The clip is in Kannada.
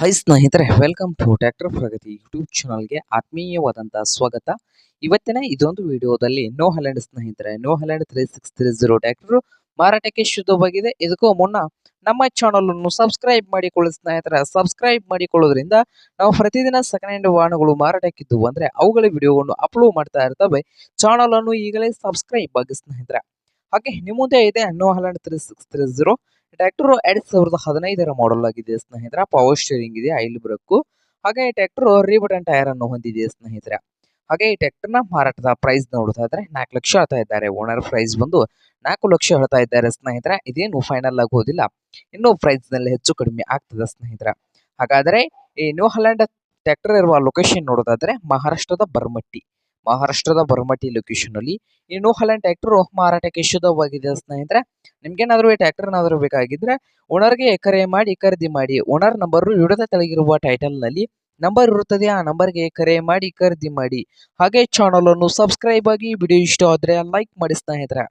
ಹೈ ಸ್ನೇಹಿತರೆ welcome to tractor Pragati YouTube ಚಾನಲ್ಗೆ ಆತ್ಮೀಯವಾದಂತಹ ಸ್ವಾಗತ. ಇವತ್ತಿನ ಇದೊಂದು ವಿಡಿಯೋದಲ್ಲಿ ನೋ ಹಲ್ಯಾಂಡ್ ಸ್ನೇಹಿತರೆ New Holland three six three zero tractor ಮಾರಾಟಕ್ಕೆ ಶುದ್ಧವಾಗಿದೆ. ಇದಕ್ಕೂ ಮುನ್ನ ನಮ್ಮ ಚಾನಲ್ ಅನ್ನು ಸಬ್ಸ್ಕ್ರೈಬ್ ಮಾಡಿಕೊಳ್ಳಿ ಸ್ನೇಹಿತರೆ. ಸಬ್ಸ್ಕ್ರೈಬ್ ಮಾಡಿಕೊಳ್ಳೋದ್ರಿಂದ ನಾವು ಪ್ರತಿದಿನ ಸೆಕೆಂಡ್ ಹ್ಯಾಂಡ್ ವಾಹನಗಳು ಮಾರಾಟಕ್ಕಿದ್ದು ಅಂದ್ರೆ ಅವುಗಳ ವಿಡಿಯೋವನ್ನು ಅಪ್ಲೋಡ್ ಮಾಡ್ತಾ ಇರ್ತವೆ. ಚಾನಲ್ ಅನ್ನು ಈಗಲೇ ಸಬ್ಸ್ಕ್ರೈಬ್ ಆಗಿ ಸ್ನೇಹಿತರೆ. ಹಾಗೆ ನಿಮ್ಮ ಮುಂದೆ ಇದೆ New Holland three six three zero. Tractor ಎರಡ್ ಸಾವಿರದ ಹದಿನೈದರ ಮಾಡೆಲ್ ಆಗಿದೆ ಸ್ನೇಹಿತರ. ಪವರ್ ಸ್ಟೇರಿಂಗ್ ಇದೆ, ಐಲ್ ಬ್ರಕ್ ಹಾಗೆ ಈ ಟ್ರ್ಯಾಕ್ಟರ್ ರೀಬಟನ್ ಟೈರ್ ಅನ್ನು ಹೊಂದಿದೆ ಸ್ನೇಹಿತರೆ. ಹಾಗೆ ಈ ಟ್ರ್ಯಾಕ್ಟರ್ನ ಮಾರಾಟದ ಪ್ರೈಸ್ ನೋಡ್ತಾ ಇದ್ರೆ ನಾಲ್ಕು ಲಕ್ಷ ಹೇಳ್ತಾ ಇದ್ದಾರೆ. ಓನರ್ ಪ್ರೈಸ್ ಬಂದು ನಾಲ್ಕು ಲಕ್ಷ ಹೇಳ್ತಾ ಇದ್ದಾರೆ ಸ್ನೇಹಿತರ. ಇದೇನು ಫೈನಲ್ ಆಗೋದಿಲ್ಲ ಇನ್ನು ಪ್ರೈಸ್ನಲ್ಲಿ ಹೆಚ್ಚು ಕಡಿಮೆ ಆಗ್ತದೆ ಸ್ನೇಹಿತರ. ಹಾಗಾದ್ರೆ ಈ ನ್ಯೂ ಹಲ್ಯಾಂಡ್ ಟ್ರ್ಯಾಕ್ಟರ್ ಇರುವ ಲೊಕೇಶನ್ ನೋಡೋದಾದ್ರೆ ಮಹಾರಾಷ್ಟ್ರದ ಬರ್ಮಟ್ಟಿ. ಮಹಾರಾಷ್ಟ್ರದ ಬರ್ಮಟಿ ಲೊಕೇಶನ್ ಅಲ್ಲಿ. ಈ ನೋಹಲ್ಯಾಂಡ್ ಹಲ್ಯಾಂಡ್ ಟ್ರ್ಯಾಕ್ಟರ್ ಮಾರಾಟಕ್ಕೆ ಶುದ್ಧವಾಗಿದೆ ಸ್ನೇಹಿತರೆ. ನಿಮ್ಗೇನಾದ್ರೂ ಈ ಟ್ರ್ಯಾಕ್ಟರ್ ಏನಾದ್ರು ಬೇಕಾಗಿದ್ರೆ ಓನರ್ಗೆ ಕರೆ ಮಾಡಿ ಖರೀದಿ ಮಾಡಿ. ಓನರ್ ನಂಬರ್ ವಿಡಿಯೋದ ತೆಳಗಿರುವ ಟೈಟಲ್ನಲ್ಲಿ ನಂಬರ್ ಇರುತ್ತದೆ. ಆ ನಂಬರ್ಗೆ ಕರೆ ಮಾಡಿ ಖರೀದಿ ಮಾಡಿ. ಹಾಗೆ ಚಾನಲ್ ಅನ್ನು ಸಬ್ಸ್ಕ್ರೈಬ್ ಆಗಿ ವಿಡಿಯೋ ಇಷ್ಟ ಆದ್ರೆ ಲೈಕ್ ಮಾಡಿ ಸ್ನೇಹಿತರೆ.